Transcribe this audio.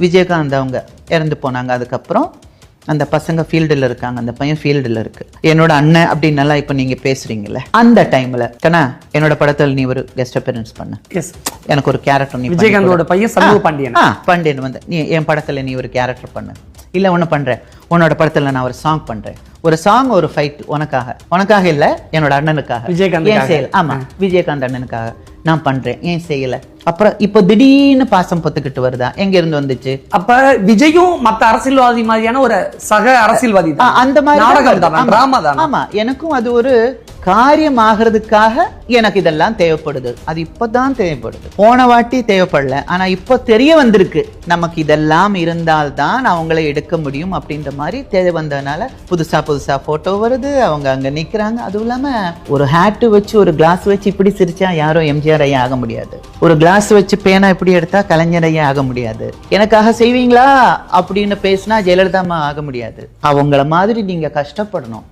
விஜயகாந்த் அவங்க இறந்து போனாங்க. அதுக்கப்புறம் அந்த பசங்க ஃபீல்டில் இருக்காங்க. அந்த பையன் ஃபீல்டில் இருக்கு. என்னோட அண்ணன் அப்படின்னு எல்லாம் இப்போ நீங்க பேசுறீங்கல்ல அந்த டைம்ல கண்ணா என்னோட படத்தில் நீ ஒரு கெஸ்ட் அப்பியரன்ஸ் பண்ண. எஸ் எனக்கு ஒரு கேரக்டர் நீ விஜயகாந்தோட பையன் சண்முக பாண்டியன். ஆ பாண்டியன் வந்து நீ என் படத்துல நீ ஒரு கேரக்டர் பண்ணு. இல்ல ஒண்ணு பண்றேன். உன்னோட படத்துல நான் ஒரு சாங் பண்றேன். ஒரு சாங் ஒரு ஃபைட் உனக்காக. உனக்காக இல்ல என்னோட அண்ணனுக்காக. செய்யல ஆமா விஜயகாந்த் அண்ணனுக்காக. நான் பண்றேன் ஏன் செய்யல அப்புறம் இப்போ திடீர்னு பாசம் பொத்துக்கிட்டு வருதா எங்க இருந்து வந்துச்சு அப்ப விஜயும் மத்த அரசியல்வாதி மாதிரியான ஒரு சக அரசியல்வாதி அந்த மாதிரி நாடகம் வருது. தானே ஆமா. டிராமா தானே ஆமா எனக்கும் அது ஒரு காரியம் ஆகிறதுக்காக எனக்கு இதெல்லாம் தேவைப்படுது. அது இப்பதான் தேவைப்படுது. போன வாட்டி தேவைப்படல. ஆனா இப்போ தெரிய வந்திருக்கு. நமக்கு இதெல்லாம் இருந்தால்தான் அவங்கள எடுக்க முடியும் அப்படின்ற மாதிரி தேவை வந்ததுனால புதுசா புதுசா போட்டோ வருது. அவங்க அங்க நிக்கிறாங்க. அதுவும் இல்லாம ஒரு ஹேட்டு வச்சு ஒரு கிளாஸ் வச்சு இப்படி சிரிச்சா யாரும் எம்ஜிஆர் ஐயா ஆக முடியாது. ஒரு கிளாஸ் வச்சு பேனா இப்படி எடுத்தா கலைஞர் ஐயா ஆக முடியாது. எனக்காக செய்வீங்களா? அப்படின்னு பேசினா ஜெயலலிதாமா ஆக முடியாது. அவங்கள மாதிரி நீங்க கஷ்டப்படணும்.